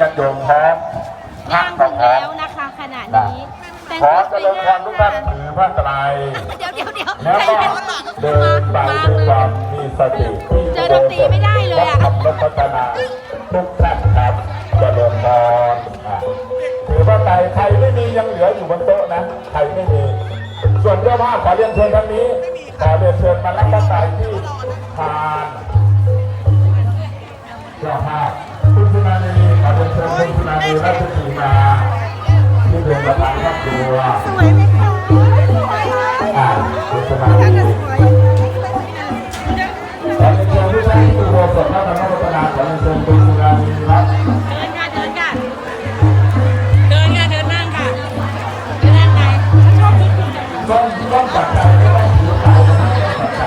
ญาติโยมพร้อมพระย่างก็ถึงพร้อแล้มวนะคะขณะนี้แต่งขอตัวเจสวยริญพงารมทุกท่านค่ะถือพระไตรเดี๋ยวเดี๋ยวเดี๋ยวแล้วใจก็เย็นเดินไปด้วยความมีสติที่เจอดนตรีไม่ได้เลยอะวัดธรรมพัฒนาทุกท่านครับเจริญพรอะถือพระไตรใครไม่มียังเหลืออยู่บนโต๊ะนะใครไม่มีส่วนเจ้าภาพขอเรียนเชิญท่านนี้ขอเรียนเชิญมารับพระไตรที่ทานเจ้าภาพคุณสุนารีขอ เรียนเชิญคุณนายราชสีมาที่เป็นประธานครอบครัวสวยไหมคะอ่าคุณสมาชิกขอเรียนเชิญทุกท่านที่ดูโบสถ์พระธรรมรัตนาขอเรียนเชิญคุณสุรานีรัตน์ต้องต้องจับใจไม่ต้องถือใจไม่ต้องจับใจ